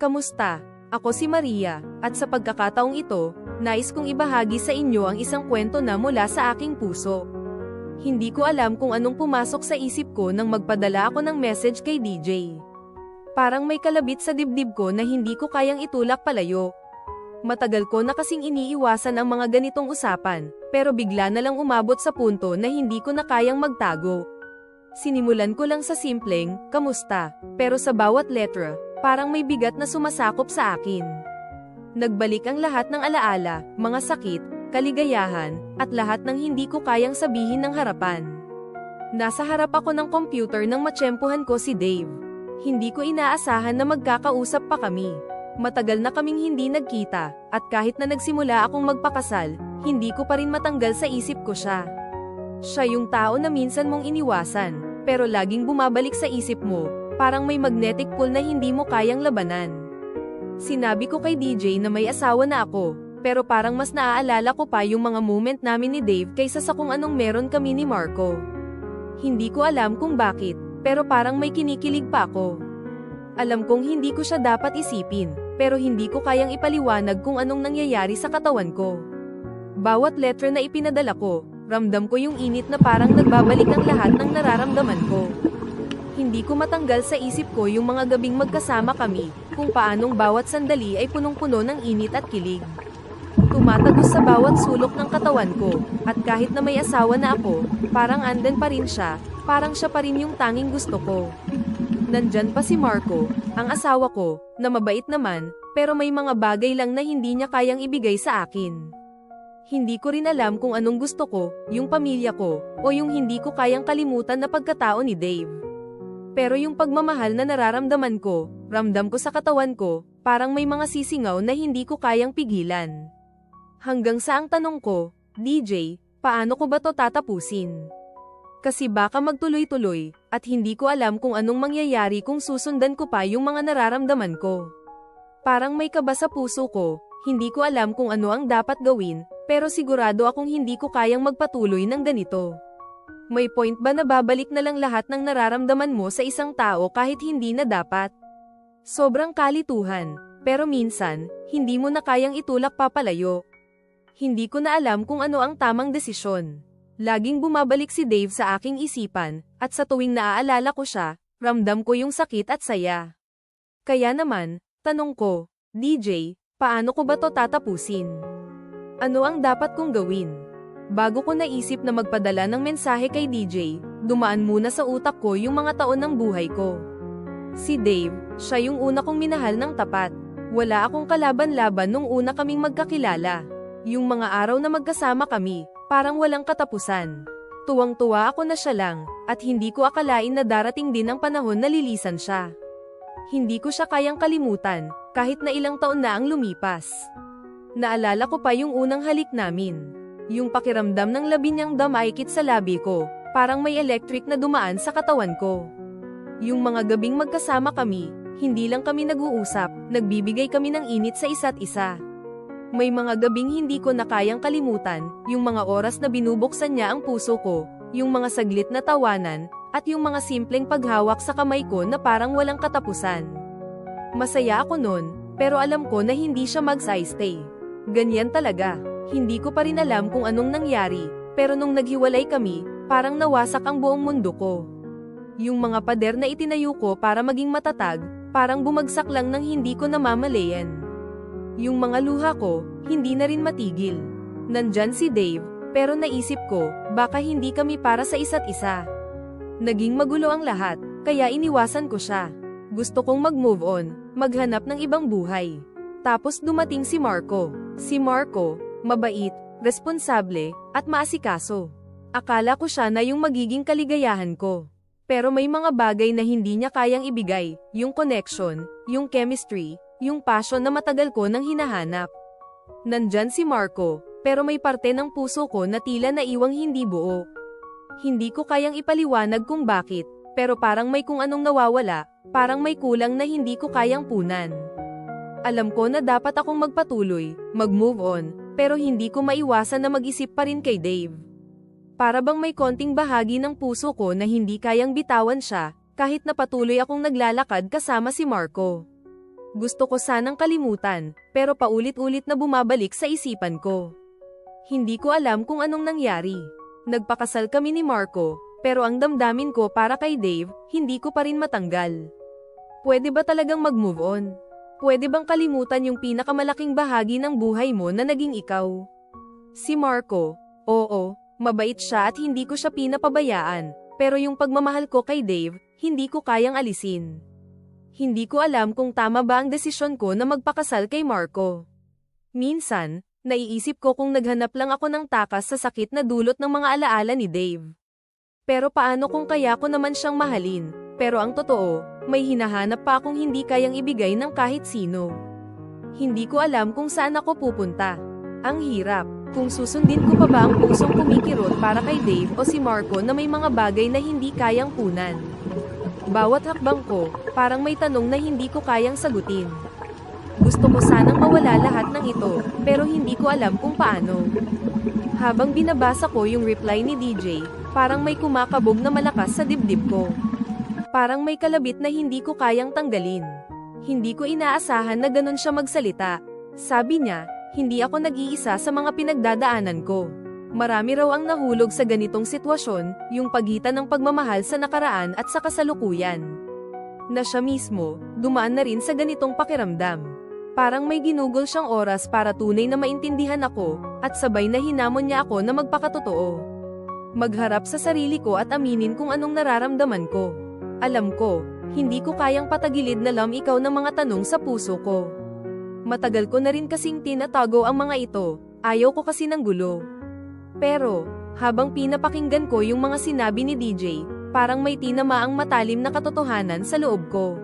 Kamusta? Ako si Maria, at sa pagkakataong ito, nais kong ibahagi sa inyo ang isang kwento na mula sa aking puso. Hindi ko alam kung anong pumasok sa isip ko nang magpadala ako ng message kay DJ. Parang may kalabit sa dibdib ko na hindi ko kayang itulak palayo. Matagal ko na kasing iniiwasan ang mga ganitong usapan, pero bigla na lang umabot sa punto na hindi ko na kayang magtago. Sinimulan ko lang sa simpleng, kamusta, pero sa bawat letra, parang may bigat na sumasakop sa akin. Nagbalik ang lahat ng alaala, mga sakit, kaligayahan, at lahat ng hindi ko kayang sabihin ng harapan. Nasa harap ako ng computer nang matsyempohan ko si Dave. Hindi ko inaasahan na magkakausap pa kami. Matagal na kaming hindi nagkita, at kahit na nagsimula akong magpakasal, hindi ko pa rin matanggal sa isip ko siya. Siya yung tao na minsan mong iniwasan, pero laging bumabalik sa isip mo, parang may magnetic pull na hindi mo kayang labanan. Sinabi ko kay DJ na may asawa na ako, pero parang mas naaalala ko pa yung mga moment namin ni Dave kaysa sa kung anong meron kami ni Marco. Hindi ko alam kung bakit, pero parang may kinikilig pa ako. Alam kong hindi ko siya dapat isipin, pero hindi ko kayang ipaliwanag kung anong nangyayari sa katawan ko. Bawat letter na ipinadala ko, ramdam ko yung init na parang nagbabalik ang lahat ng nararamdaman ko. Hindi ko matanggal sa isip ko yung mga gabing magkasama kami, kung paanong bawat sandali ay punong-puno ng init at kilig. Tumatagos sa bawat sulok ng katawan ko, at kahit na may asawa na ako, parang anden pa rin siya, parang siya pa rin yung tanging gusto ko. Nandyan pa si Marco, ang asawa ko, na mabait naman, pero may mga bagay lang na hindi niya kayang ibigay sa akin. Hindi ko rin alam kung anong gusto ko, yung pamilya ko, o yung hindi ko kayang kalimutan na pagkatao ni Dave. Pero yung pagmamahal na nararamdaman ko, ramdam ko sa katawan ko, parang may mga sisingaw na hindi ko kayang pigilan. Hanggang sa ang tanong ko, DJ, paano ko ba to tatapusin? Kasi baka magtuloy-tuloy, at hindi ko alam kung anong mangyayari kung susundan ko pa yung mga nararamdaman ko. Parang may kaba sa puso ko, hindi ko alam kung ano ang dapat gawin, pero sigurado akong hindi ko kayang magpatuloy ng ganito. May point ba na babalik na lang lahat ng nararamdaman mo sa isang tao kahit hindi na dapat? Sobrang kalituhan, pero minsan, hindi mo na kayang itulak papalayo. Hindi ko na alam kung ano ang tamang desisyon. Laging bumabalik si Dave sa aking isipan, at sa tuwing naaalala ko siya, ramdam ko yung sakit at saya. Kaya naman, tanong ko, DJ, paano ko ba to tatapusin? Ano ang dapat kong gawin? Bago ko naisip na magpadala ng mensahe kay DJ, dumaan muna sa utak ko yung mga taon ng buhay ko. Si Dave, siya yung una kong minahal ng tapat. Wala akong kalaban-laban nung una kaming magkakilala. Yung mga araw na magkasama kami, parang walang katapusan. Tuwang-tuwa ako na siya lang, at hindi ko akalain na darating din ang panahon na lilisan siya. Hindi ko siya kayang kalimutan, kahit na ilang taon na ang lumipas. Naalala ko pa yung unang halik namin. Yung pakiramdam ng labi niyang damaykit sa labi ko, parang may electric na dumaan sa katawan ko. Yung mga gabing magkasama kami, hindi lang kami nag-uusap, nagbibigay kami ng init sa isa't isa. May mga gabing hindi ko na kayang kalimutan, yung mga oras na binubuksan niya ang puso ko, yung mga saglit na tawanan, at yung mga simpleng paghawak sa kamay ko na parang walang katapusan. Masaya ako noon, pero alam ko na hindi siya mag-stay. Ganyan talaga. Hindi ko pa rin alam kung anong nangyari, pero nung naghiwalay kami, parang nawasak ang buong mundo ko. Yung mga pader na itinayo ko para maging matatag, parang bumagsak lang ng hindi ko namamalayan. Yung mga luha ko, hindi na rin matigil. Nandyan si Dave, pero naisip ko, baka hindi kami para sa isa't isa. Naging magulo ang lahat, kaya iniwasan ko siya. Gusto kong mag-move on, maghanap ng ibang buhay. Tapos dumating si Marco. Si Marco, mabait, responsable, at maasikaso. Akala ko siya na yung magiging kaligayahan ko. Pero may mga bagay na hindi niya kayang ibigay, yung connection, yung chemistry, yung passion na matagal ko nang hinahanap. Nandyan si Marco, pero may parte ng puso ko na tila naiwang hindi buo. Hindi ko kayang ipaliwanag kung bakit, pero parang may kung anong nawawala, parang may kulang na hindi ko kayang punan. Alam ko na dapat akong magpatuloy, mag-move on, pero hindi ko maiwasan na mag-isip pa rin kay Dave. Para bang may konting bahagi ng puso ko na hindi kayang bitawan siya, kahit na patuloy akong naglalakad kasama si Marco. Gusto ko sanang kalimutan, pero paulit-ulit na bumabalik sa isipan ko. Hindi ko alam kung anong nangyari. Nagpakasal kami ni Marco, pero ang damdamin ko para kay Dave, hindi ko pa rin matanggal. Pwede ba talagang mag-move on? Pwede bang kalimutan yung pinakamalaking bahagi ng buhay mo na naging ikaw? Si Marco, oo, mabait siya at hindi ko siya pinapabayaan, pero yung pagmamahal ko kay Dave, hindi ko kayang alisin. Hindi ko alam kung tama ba ang desisyon ko na magpakasal kay Marco. Minsan, naiisip ko kung naghanap lang ako ng takas sa sakit na dulot ng mga alaala ni Dave. Pero paano kung kaya ko naman siyang mahalin, pero ang totoo, may hinahanap pa akong hindi kayang ibigay ng kahit sino. Hindi ko alam kung saan ako pupunta. Ang hirap, kung susundin ko pa ba ang pusong kumikirot para kay Dave o si Marco na may mga bagay na hindi kayang punan. Bawat hakbang ko, parang may tanong na hindi ko kayang sagutin. Gusto ko sanang mawala lahat ng ito, pero hindi ko alam kung paano. Habang binabasa ko yung reply ni DJ, parang may kumakabog na malakas sa dibdib ko. Parang may kalabit na hindi ko kayang tanggalin. Hindi ko inaasahan na ganun siya magsalita. Sabi niya, hindi ako nag-iisa sa mga pinagdadaanan ko. Marami raw ang nahulog sa ganitong sitwasyon, yung pagitan ng pagmamahal sa nakaraan at sa kasalukuyan. Na siya mismo, dumaan na rin sa ganitong pakiramdam. Parang may ginugol siyang oras para tunay na maintindihan ako, at sabay na hinamon niya ako na magpakatotoo. Magharap sa sarili ko at aminin kung anong nararamdaman ko. Alam ko, hindi ko kayang patagilid na lam ikaw ng mga tanong sa puso ko. Matagal ko na rin kasing tinatago ang mga ito, ayaw ko kasi ng gulo. Pero, habang pinapakinggan ko yung mga sinabi ni DJ, parang may tinamaang matalim na katotohanan sa loob ko.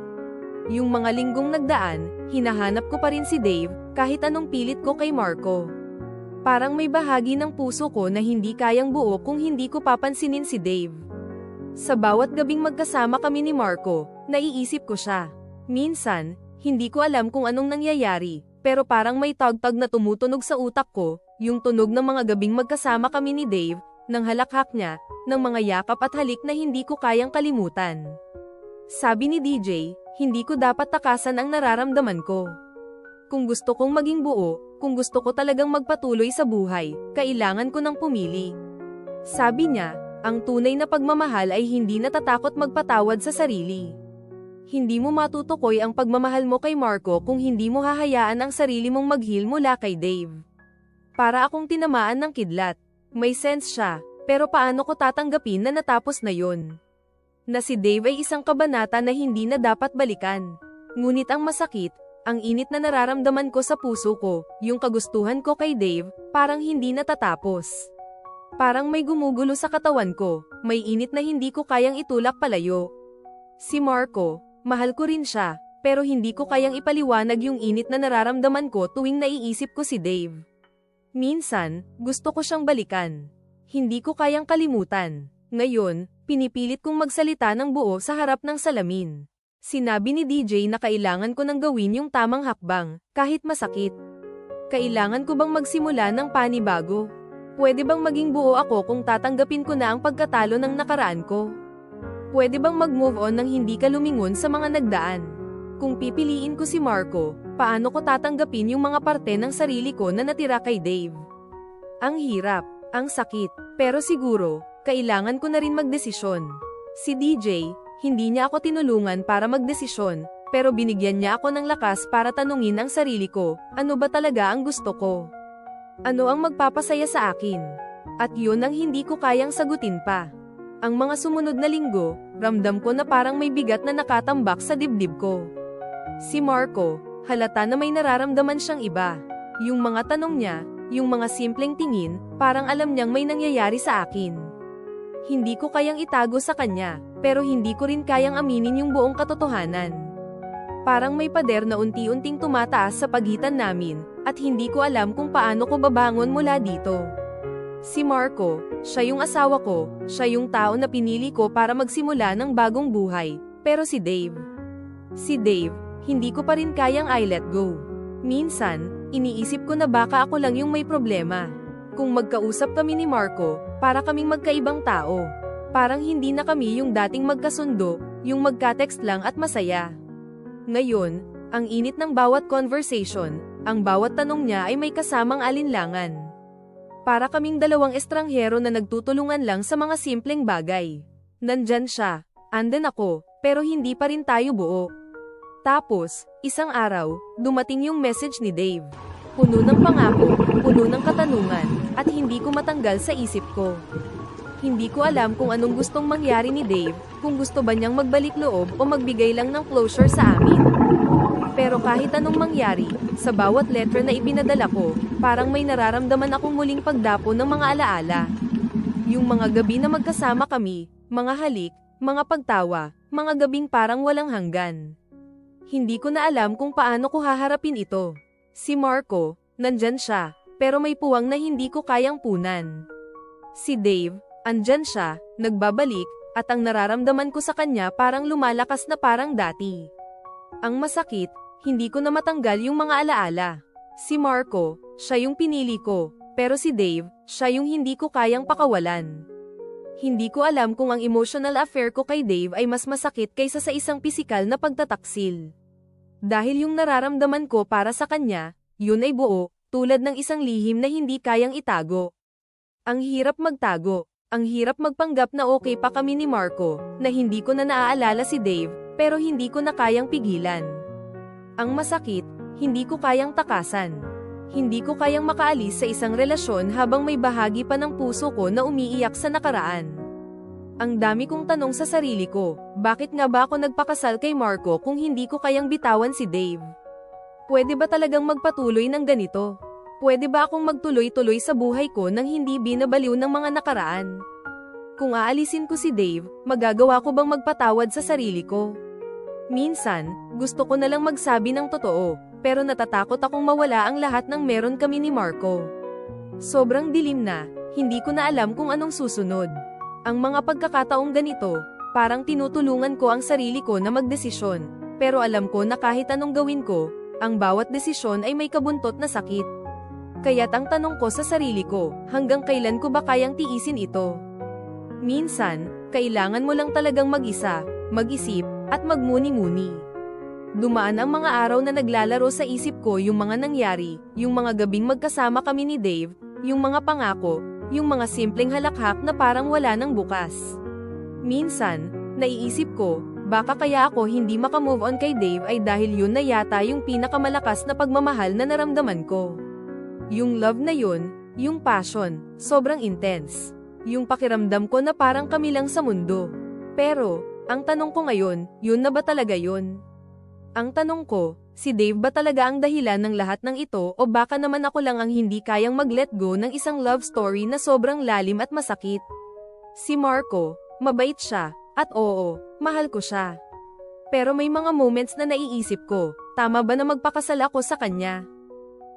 Yung mga linggong nagdaan, hinahanap ko pa rin si Dave, kahit anong pilit ko kay Marco. Parang may bahagi ng puso ko na hindi kayang buo kung hindi ko papansinin si Dave. Sa bawat gabing magkasama kami ni Marco, naiisip ko siya. Minsan, hindi ko alam kung anong nangyayari, pero parang may tagtag na tumutunog sa utak ko, yung tunog ng mga gabing magkasama kami ni Dave, ng halakhak niya, ng mga yakap at halik na hindi ko kayang kalimutan. Sabi ni DJ, hindi ko dapat takasan ang nararamdaman ko. Kung gusto kong maging buo, kung gusto ko talagang magpatuloy sa buhay, kailangan ko ng pumili. Sabi niya, ang tunay na pagmamahal ay hindi natatakot magpatawad sa sarili. Hindi mo matutukoy ang pagmamahal mo kay Marco kung hindi mo hahayaan ang sarili mong maghil mula kay Dave. Para akong tinamaan ng kidlat. May sense siya, pero paano ko tatanggapin na natapos na yon? Na si Dave ay isang kabanata na hindi na dapat balikan. Ngunit ang masakit, ang init na nararamdaman ko sa puso ko, yung kagustuhan ko kay Dave, parang hindi natatapos. Parang may gumugulo sa katawan ko, may init na hindi ko kayang itulak palayo. Si Marco, mahal ko rin siya, pero hindi ko kayang ipaliwanag yung init na nararamdaman ko tuwing naiisip ko si Dave. Minsan, gusto ko siyang balikan. Hindi ko kayang kalimutan. Ngayon, pinipilit kong magsalita ng buo sa harap ng salamin. Sinabi ni DJ na kailangan ko nang gawin yung tamang hakbang, kahit masakit. Kailangan ko bang magsimula ng panibago? Pwede bang maging buo ako kung tatanggapin ko na ang pagkatalo ng nakaraan ko? Pwede bang mag-move on nang hindi ka lumingon sa mga nagdaan? Kung pipiliin ko si Marco, paano ko tatanggapin yung mga parte ng sarili ko na natira kay Dave? Ang hirap, ang sakit, pero siguro, kailangan ko na rin magdesisyon. Si DJ, hindi niya ako tinulungan para magdesisyon, pero binigyan niya ako ng lakas para tanungin ang sarili ko, ano ba talaga ang gusto ko? Ano ang magpapasaya sa akin? At yun ang hindi ko kayang sagutin pa. Ang mga sumunod na linggo, ramdam ko na parang may bigat na nakatambak sa dibdib ko. Si Marco, halata na may nararamdaman siyang iba. Yung mga tanong niya, yung mga simpleng tingin, parang alam niyang may nangyayari sa akin. Hindi ko kayang itago sa kanya, pero hindi ko rin kayang aminin yung buong katotohanan. Parang may pader na unti-unting tumataas sa pagitan namin, at hindi ko alam kung paano ko babangon mula dito. Si Marco, siya yung asawa ko, siya yung tao na pinili ko para magsimula ng bagong buhay, pero si Dave. Si Dave, hindi ko pa rin kayang I let go. Minsan, iniisip ko na baka ako lang yung may problema. Kung magkausap kami ni Marco, para kaming magkaibang tao. Parang hindi na kami yung dating magkasundo, yung magka-text lang at masaya. Ngayon, Ang init ng bawat conversation, ang bawat tanong niya ay may kasamang alinlangan. Para kaming dalawang estranghero na nagtutulungan lang sa mga simpleng bagay. Nandyan siya, andan ako, pero hindi pa rin tayo buo. Tapos, isang araw, dumating yung message ni Dave. Puno ng pangako, puno ng katanungan, at hindi ko matanggal sa isip ko. Hindi ko alam kung anong gustong mangyari ni Dave, kung gusto ba niyang magbalik loob o magbigay lang ng closure sa amin. Pero kahit anong mangyari, sa bawat letter na ipinadala ko, parang may nararamdaman akong muling pagdapo ng mga alaala. Yung mga gabi na magkasama kami, mga halik, mga pagtawa, mga gabing parang walang hanggan. Hindi ko na alam kung paano ko haharapin ito. Si Marco, nandyan siya, pero may puwang na hindi ko kayang punan. Si Dave, andyan siya, nagbabalik, at ang nararamdaman ko sa kanya parang lumalakas na parang dati. Ang masakit, hindi ko na matanggal yung mga alaala. Si Marco, siya yung pinili ko, pero si Dave, siya yung hindi ko kayang pakawalan. Hindi ko alam kung ang emotional affair ko kay Dave ay mas masakit kaysa sa isang pisikal na pagtataksil. Dahil yung nararamdaman ko para sa kanya, yun ay buo, tulad ng isang lihim na hindi kayang itago. Ang hirap magtago, ang hirap magpanggap na okay pa kami ni Marco, na hindi ko na naaalala si Dave, pero hindi ko na kayang pigilan. Ang masakit, hindi ko kayang takasan. Hindi ko kayang makaalis sa isang relasyon habang may bahagi pa ng puso ko na umiiyak sa nakaraan. Ang dami kong tanong sa sarili ko, bakit nga ba ako nagpakasal kay Marco kung hindi ko kayang bitawan si Dave? Pwede ba talagang magpatuloy ng ganito? Pwede ba akong magtuloy-tuloy sa buhay ko nang hindi binabaliw ng mga nakaraan? Kung aalisin ko si Dave, magagawa ko bang magpatawad sa sarili ko? Minsan, gusto ko na lang magsabi ng totoo, pero natatakot akong mawala ang lahat ng meron kami ni Marco. Sobrang dilim na, hindi ko na alam kung anong susunod. Ang mga pagkakataong ganito, parang tinutulungan ko ang sarili ko na magdesisyon, pero alam ko na kahit anong gawin ko, ang bawat desisyon ay may kabuntot na sakit. Kaya't ang tanong ko sa sarili ko, hanggang kailan ko ba kayang tiisin ito? Minsan, kailangan mo lang talagang mag-isa, mag-isip, at magmuni-muni. Dumaan ang mga araw na naglalaro sa isip ko yung mga nangyari, yung mga gabing magkasama kami ni Dave, yung mga pangako, yung mga simpleng halakhak na parang wala nang bukas. Minsan, naiisip ko, baka kaya ako hindi makamove on kay Dave ay dahil yun na yata yung pinakamalakas na pagmamahal na naramdaman ko. Yung love na yun, yung passion, sobrang intense. Yung pakiramdam ko na parang kami lang sa mundo. Pero, ang tanong ko ngayon, yun na ba talaga yun? Ang tanong ko, si Dave ba talaga ang dahilan ng lahat ng ito o baka naman ako lang ang hindi kayang mag-let go ng isang love story na sobrang lalim at masakit? Si Marco, mabait siya, at oo, mahal ko siya. Pero may mga moments na naiisip ko, tama ba na magpakasal ako sa kanya?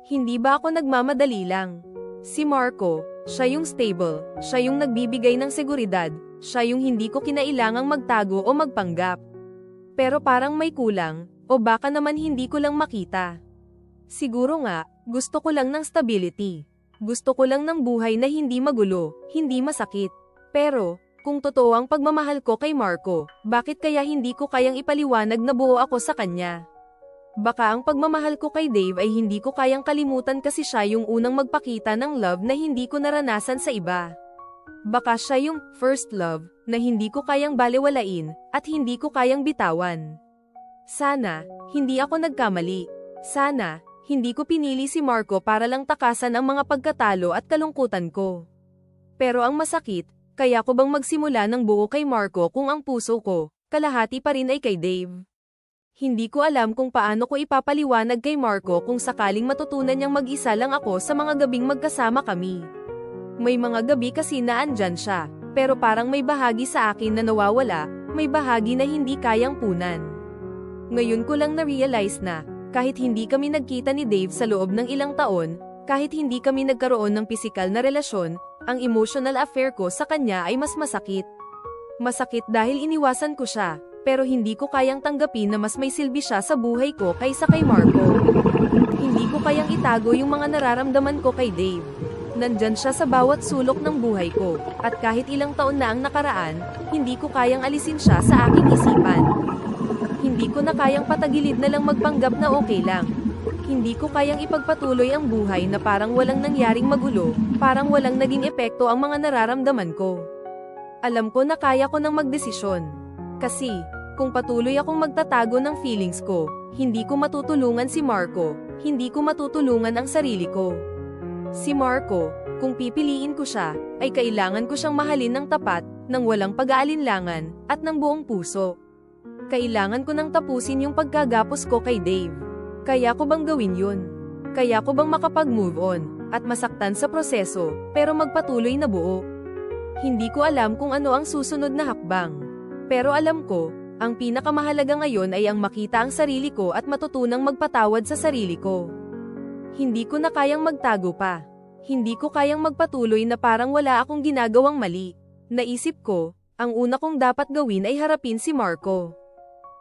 Hindi ba ako nagmamadali lang? Si Marco, siya yung stable, siya yung nagbibigay ng seguridad, siya yung hindi ko kinailangang magtago o magpanggap. Pero parang may kulang, o baka naman hindi ko lang makita. Siguro nga, gusto ko lang ng stability. Gusto ko lang ng buhay na hindi magulo, hindi masakit. Pero, kung totoo ang pagmamahal ko kay Marco, bakit kaya hindi ko kayang ipaliwanag na buo ako sa kanya? Baka ang pagmamahal ko kay Dave ay hindi ko kayang kalimutan kasi siya yung unang magpakita ng love na hindi ko naranasan sa iba. Baka siya yung first love na hindi ko kayang baliwalain at hindi ko kayang bitawan. Sana, hindi ako nagkamali. Sana, hindi ko pinili si Marco para lang takasan ang mga pagkatalo at kalungkutan ko. Pero ang masakit, kaya ko bang magsimula ng buo kay Marco kung ang puso ko, kalahati pa rin ay kay Dave. Hindi ko alam kung paano ko ipapaliwanag kay Marco kung sakaling matutunan niyang mag-isa lang ako sa mga gabing magkasama kami. May mga gabi kasi na andyan siya, pero parang may bahagi sa akin na nawawala, may bahagi na hindi kayang punan. Ngayon ko lang na-realize na, kahit hindi kami nagkita ni Dave sa loob ng ilang taon, kahit hindi kami nagkaroon ng pisikal na relasyon, ang emotional affair ko sa kanya ay mas masakit. Masakit dahil iniwasan ko siya, pero hindi ko kayang tanggapin na mas may silbi siya sa buhay ko kaysa kay Marco. Hindi ko kayang itago yung mga nararamdaman ko kay Dave nandyan siya sa bawat sulok ng buhay ko, at kahit ilang taon na ang nakaraan, hindi ko kayang alisin siya sa aking isipan. Hindi ko na kayang patagilid na lang magpanggap na okay lang. Hindi ko kayang ipagpatuloy ang buhay na parang walang nangyaring magulo, parang walang naging epekto ang mga nararamdaman ko. Alam ko na kaya ko nang magdesisyon. Kasi, kung patuloy akong magtatago ng feelings ko, hindi ko matutulungan si Marco, hindi ko matutulungan ang sarili ko. Si Marco, kung pipiliin ko siya, ay kailangan ko siyang mahalin ng tapat, ng walang pag-aalinlangan, at ng buong puso. Kailangan ko nang tapusin yung pagkagapos ko kay Dave. Kaya ko bang gawin yun? Kaya ko bang makapag-move on, at masaktan sa proseso, pero magpatuloy na buo? Hindi ko alam kung ano ang susunod na hakbang. Pero alam ko, ang pinakamahalaga ngayon ay ang makita ang sarili ko at matutunang magpatawad sa sarili ko. Hindi ko na kayang magtago pa. Hindi ko kayang magpatuloy na parang wala akong ginagawang mali. Naisip ko, ang una kong dapat gawin ay harapin si Marco.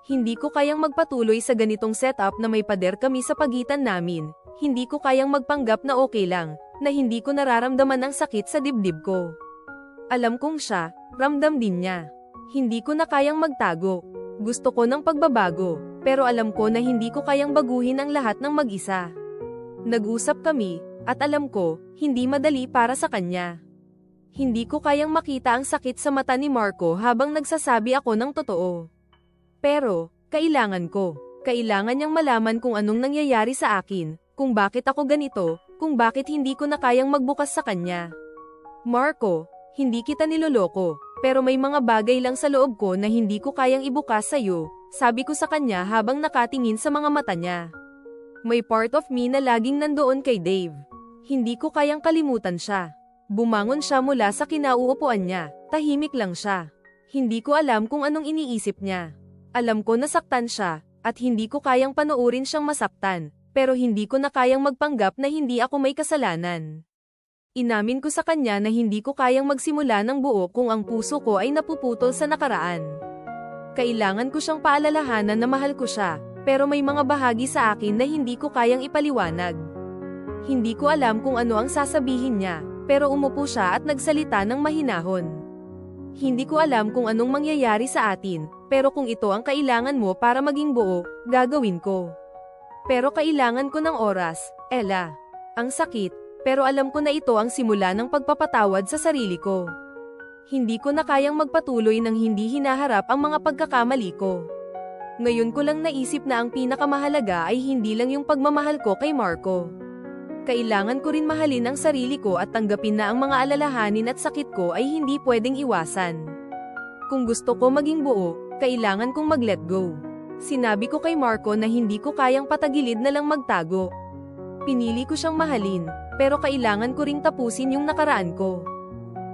Hindi ko kayang magpatuloy sa ganitong setup na may pader kami sa pagitan namin. Hindi ko kayang magpanggap na okay lang, na hindi ko nararamdaman ang sakit sa dibdib ko. Alam kong siya, ramdam din niya. Hindi ko na kayang magtago. Gusto ko ng pagbabago, pero alam ko na hindi ko kayang baguhin ang lahat ng mag-isa. Nag-usap kami, at alam ko, hindi madali para sa kanya. Hindi ko kayang makita ang sakit sa mata ni Marco habang nagsasabi ako ng totoo. Pero, kailangan ko. Kailangan niyang malaman kung anong nangyayari sa akin, kung bakit ako ganito, kung bakit hindi ko na kayang magbukas sa kanya. Marco, hindi kita niloloko, pero may mga bagay lang sa loob ko na hindi ko kayang ibukas sa'yo, sabi ko sa kanya habang nakatingin sa mga mata niya. May part of me na laging nandoon kay Dave. Hindi ko kayang kalimutan siya. Bumangon siya mula sa kinauupuan niya, tahimik lang siya. Hindi ko alam kung anong iniisip niya. Alam ko nasaktan siya, at hindi ko kayang panoorin siyang masaktan, pero hindi ko na kayang magpanggap na hindi ako may kasalanan. Inamin ko sa kanya na hindi ko kayang magsimula ng buo kung ang puso ko ay napuputol sa nakaraan. Kailangan ko siyang paalalahanan na mahal ko siya, pero may mga bahagi sa akin na hindi ko kayang ipaliwanag. Hindi ko alam kung ano ang sasabihin niya, pero umupo siya at nagsalita ng mahinahon. Hindi ko alam kung anong mangyayari sa atin, pero kung ito ang kailangan mo para maging buo, gagawin ko. Pero kailangan ko ng oras, Ella. Ang sakit, pero alam ko na ito ang simula ng pagpapatawad sa sarili ko. Hindi ko na kayang magpatuloy ng hindi hinaharap ang mga pagkakamali ko. Ngayon ko lang naisip na ang pinakamahalaga ay hindi lang yung pagmamahal ko kay Marco. Kailangan ko rin mahalin ang sarili ko at tanggapin na ang mga alalahanin at sakit ko ay hindi pwedeng iwasan. Kung gusto ko maging buo, kailangan kong mag-let go. Sinabi ko kay Marco na hindi ko kayang patagilid na lang magtago. Pinili ko siyang mahalin, pero kailangan ko ring tapusin yung nakaraan ko.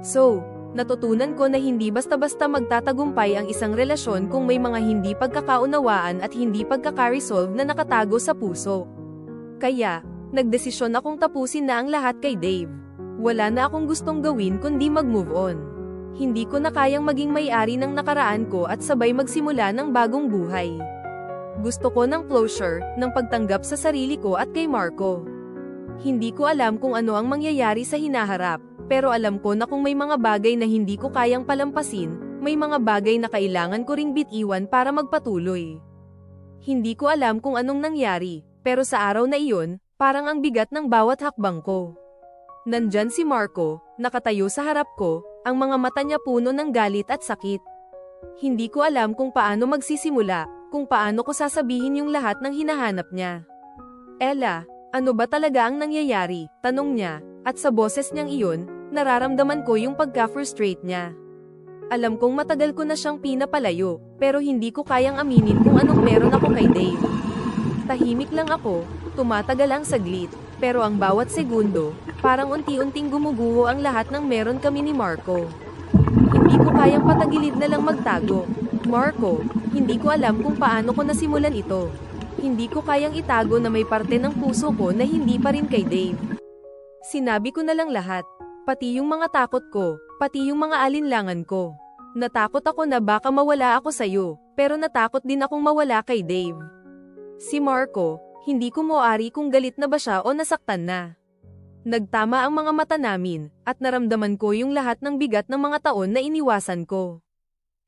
So, natutunan ko na hindi basta-basta magtatagumpay ang isang relasyon kung may mga hindi pagkakaunawaan at hindi pagkakaresolve na nakatago sa puso. Kaya, nagdesisyon akong tapusin na ang lahat kay Dave. Wala na akong gustong gawin kundi mag-move on. Hindi ko na kayang maging may-ari ng nakaraan ko at sabay magsimula ng bagong buhay. Gusto ko ng closure, ng pagtanggap sa sarili ko at kay Marco. Hindi ko alam kung ano ang mangyayari sa hinaharap, pero alam ko na kung may mga bagay na hindi ko kayang palampasin, may mga bagay na kailangan ko ring bitiwan para magpatuloy. Hindi ko alam kung anong nangyari, pero sa araw na iyon, parang ang bigat ng bawat hakbang ko. Nandyan si Marco, nakatayo sa harap ko, ang mga mata niya puno ng galit at sakit. Hindi ko alam kung paano magsisimula, kung paano ko sasabihin yung lahat ng hinahanap niya. Ella, ano ba talaga ang nangyayari? Tanong niya, at sa boses niyang iyon, nararamdaman ko yung pagka-frustrate niya. Alam kong matagal ko na siyang pinapalayo, pero hindi ko kayang aminin kung anong meron ako kay Dave. Tahimik lang ako, tumatagal ang saglit, pero ang bawat segundo, parang unti-unting gumuguho ang lahat ng meron kami ni Marco. Hindi ko kayang patagilid na lang magtago. Marco, hindi ko alam kung paano ko nasimulan ito. Hindi ko kayang itago na may parte ng puso ko na hindi pa rin kay Dave. Sinabi ko na lang lahat, pati yung mga takot ko, pati yung mga alinlangan ko. Natakot ako na baka mawala ako sa'yo, pero natakot din akong mawala kay Dave. Si Marco, hindi ko moari kung galit na ba siya o nasaktan na. Nagtama ang mga mata namin, at naramdaman ko yung lahat ng bigat ng mga taon na iniwasan ko.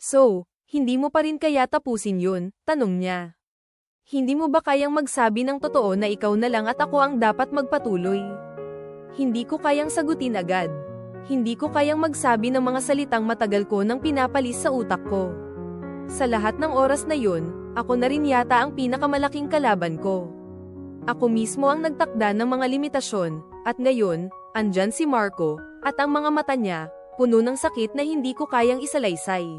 So, hindi mo pa rin kaya tapusin yun? Tanong niya. Hindi mo ba kayang magsabi ng totoo na ikaw na lang at ako ang dapat magpatuloy? Hindi ko kayang sagutin agad. Hindi ko kayang magsabi ng mga salitang matagal ko nang pinapalis sa utak ko. Sa lahat ng oras na yun, ako na rin yata ang pinakamalaking kalaban ko. Ako mismo ang nagtakda ng mga limitasyon, at ngayon, andyan si Marco, at ang mga mata niya, puno ng sakit na hindi ko kayang isalaysay.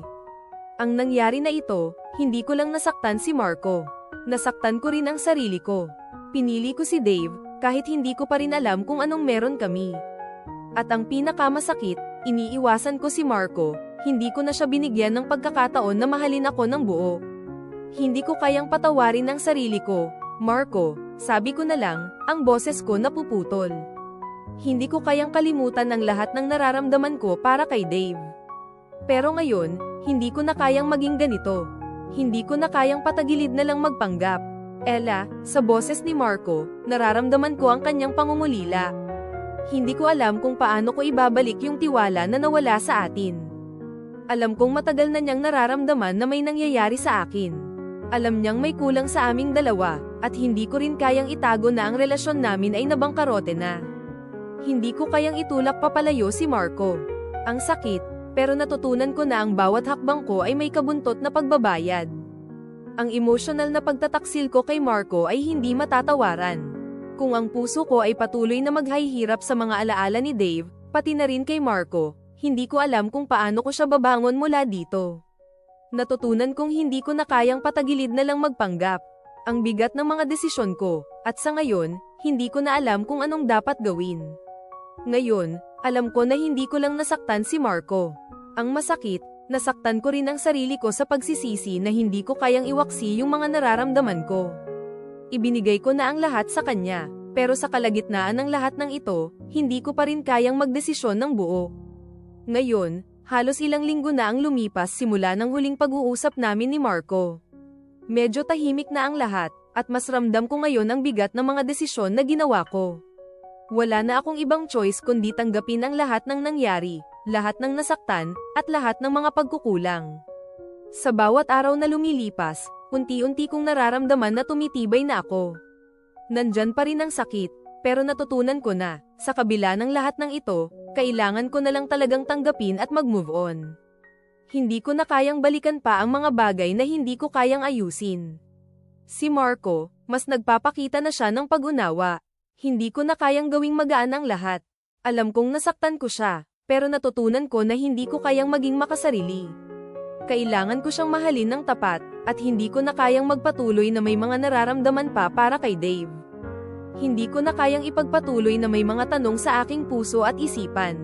Ang nangyari na ito, hindi ko lang nasaktan si Marco. Nasaktan ko rin ang sarili ko. Pinili ko si Dave, kahit hindi ko pa rin alam kung anong meron kami. At ang pinakamasakit, iniiwasan ko si Marco, hindi ko na siya binigyan ng pagkakataon na mahalin ako ng buo. Hindi ko kayang patawarin ang sarili ko, Marco, sabi ko na lang, ang boses ko napuputol. Hindi ko kayang kalimutan ang lahat ng nararamdaman ko para kay Dave. Pero ngayon, hindi ko na kayang maging ganito. Hindi ko na kayang patagilid na lang magpanggap. Ella, sa boses ni Marco, nararamdaman ko ang kanyang pangungulila. Hindi ko alam kung paano ko ibabalik yung tiwala na nawala sa atin. Alam kong matagal na niyang nararamdaman na may nangyayari sa akin. Alam niyang may kulang sa aming dalawa, at hindi ko rin kayang itago na ang relasyon namin ay nabangkarote na. Hindi ko kayang itulak papalayo si Marco. Ang sakit, pero natutunan ko na ang bawat hakbang ko ay may kabuntot na pagbabayad. Ang emosyonal na pagtataksil ko kay Marco ay hindi matatawaran. Kung ang puso ko ay patuloy na maghahirap sa mga alaala ni Dave, pati na rin kay Marco, hindi ko alam kung paano ko siya babangon mula dito. Natutunan kong hindi ko na kayang patagilid na lang magpanggap. Ang bigat ng mga desisyon ko, at sa ngayon, hindi ko na alam kung anong dapat gawin. Ngayon, alam ko na hindi ko lang nasaktan si Marco. Ang masakit, nasaktan ko rin ang sarili ko sa pagsisisi na hindi ko kayang iwaksi yung mga nararamdaman ko. Ibinigay ko na ang lahat sa kanya, pero sa kalagitnaan ng lahat ng ito, hindi ko pa rin kayang magdesisyon ng buo. Ngayon, halos ilang linggo na ang lumipas simula ng huling pag-uusap namin ni Marco. Medyo tahimik na ang lahat, at mas ramdam ko ngayon ang bigat ng mga desisyon na ginawa ko. Wala na akong ibang choice kundi tanggapin ang lahat ng nangyari, lahat ng nasaktan, at lahat ng mga pagkukulang. Sa bawat araw na lumilipas, unti-unti kong nararamdaman na tumitibay na ako. Nandyan pa rin ang sakit, pero natutunan ko na, sa kabila ng lahat ng ito, kailangan ko na lang talagang tanggapin at mag-move on. Hindi ko na kayang balikan pa ang mga bagay na hindi ko kayang ayusin. Si Marco, mas nagpapakita na siya ng pag-unawa, hindi ko na kayang gawing magaan ang lahat. Alam kong nasaktan ko siya, pero natutunan ko na hindi ko kayang maging makasarili. Kailangan ko siyang mahalin ng tapat, at hindi ko na kayang magpatuloy na may mga nararamdaman pa para kay Dave. Hindi ko na kayang ipagpatuloy na may mga tanong sa aking puso at isipan.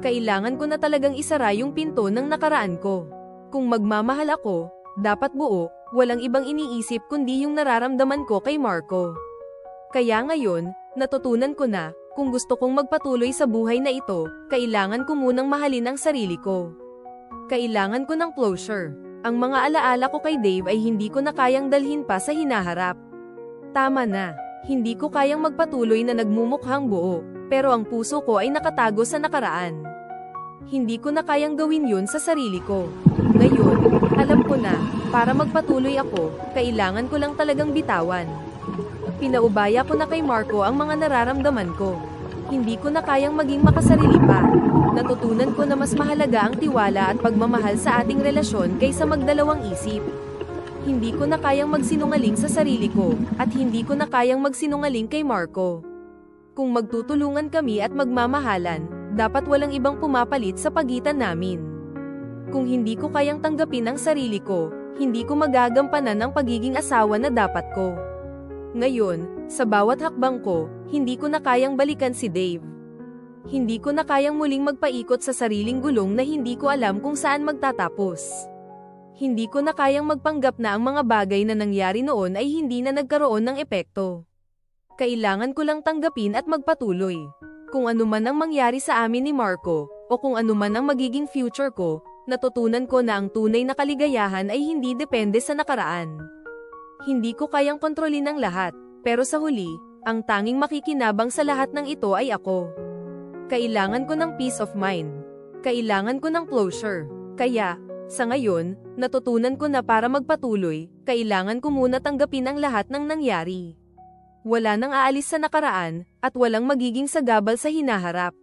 Kailangan ko na talagang isara yung pinto ng nakaraan ko. Kung magmamahal ako, dapat buo, walang ibang iniisip kundi yung nararamdaman ko kay Marco. Kaya ngayon, natutunan ko na, kung gusto kong magpatuloy sa buhay na ito, kailangan ko munang mahalin ang sarili ko. Kailangan ko ng closure. Ang mga alaala ko kay Dave ay hindi ko na kayang dalhin pa sa hinaharap. Tama na, hindi ko kayang magpatuloy na nagmumukhang buo, pero ang puso ko ay nakatago sa nakaraan. Hindi ko na kayang gawin yun sa sarili ko. Ngayon, alam ko na, para magpatuloy ako, kailangan ko lang talagang bitawan. Pinaubaya ko na kay Marco ang mga nararamdaman ko. Hindi ko na kayang maging makasarili pa. Natutunan ko na mas mahalaga ang tiwala at pagmamahal sa ating relasyon kaysa magdalawang isip. Hindi ko na kayang magsinungaling sa sarili ko, at hindi ko na kayang magsinungaling kay Marco. Kung magtutulungan kami at magmamahalan, dapat walang ibang pumapalit sa pagitan namin. Kung hindi ko kayang tanggapin ang sarili ko, hindi ko magagampanan ang pagiging asawa na dapat ko. Ngayon, sa bawat hakbang ko, hindi ko na kayang balikan si Dave. Hindi ko na kayang muling magpaikot sa sariling gulong na hindi ko alam kung saan magtatapos. Hindi ko na kayang magpanggap na ang mga bagay na nangyari noon ay hindi na nagkaroon ng epekto. Kailangan ko lang tanggapin at magpatuloy. Kung ano man ang mangyari sa amin ni Marco, o kung ano man ang magiging future ko, natutunan ko na ang tunay na kaligayahan ay hindi depende sa nakaraan. Hindi ko kayang kontrolin ang lahat, pero sa huli, ang tanging makikinabang sa lahat ng ito ay ako. Kailangan ko ng peace of mind. Kailangan ko ng closure. Kaya, Sa ngayon, natutunan ko na para magpatuloy, kailangan ko muna tanggapin ang lahat ng nangyari. Wala nang aalis sa nakaraan, at walang magiging sagabal sa hinaharap.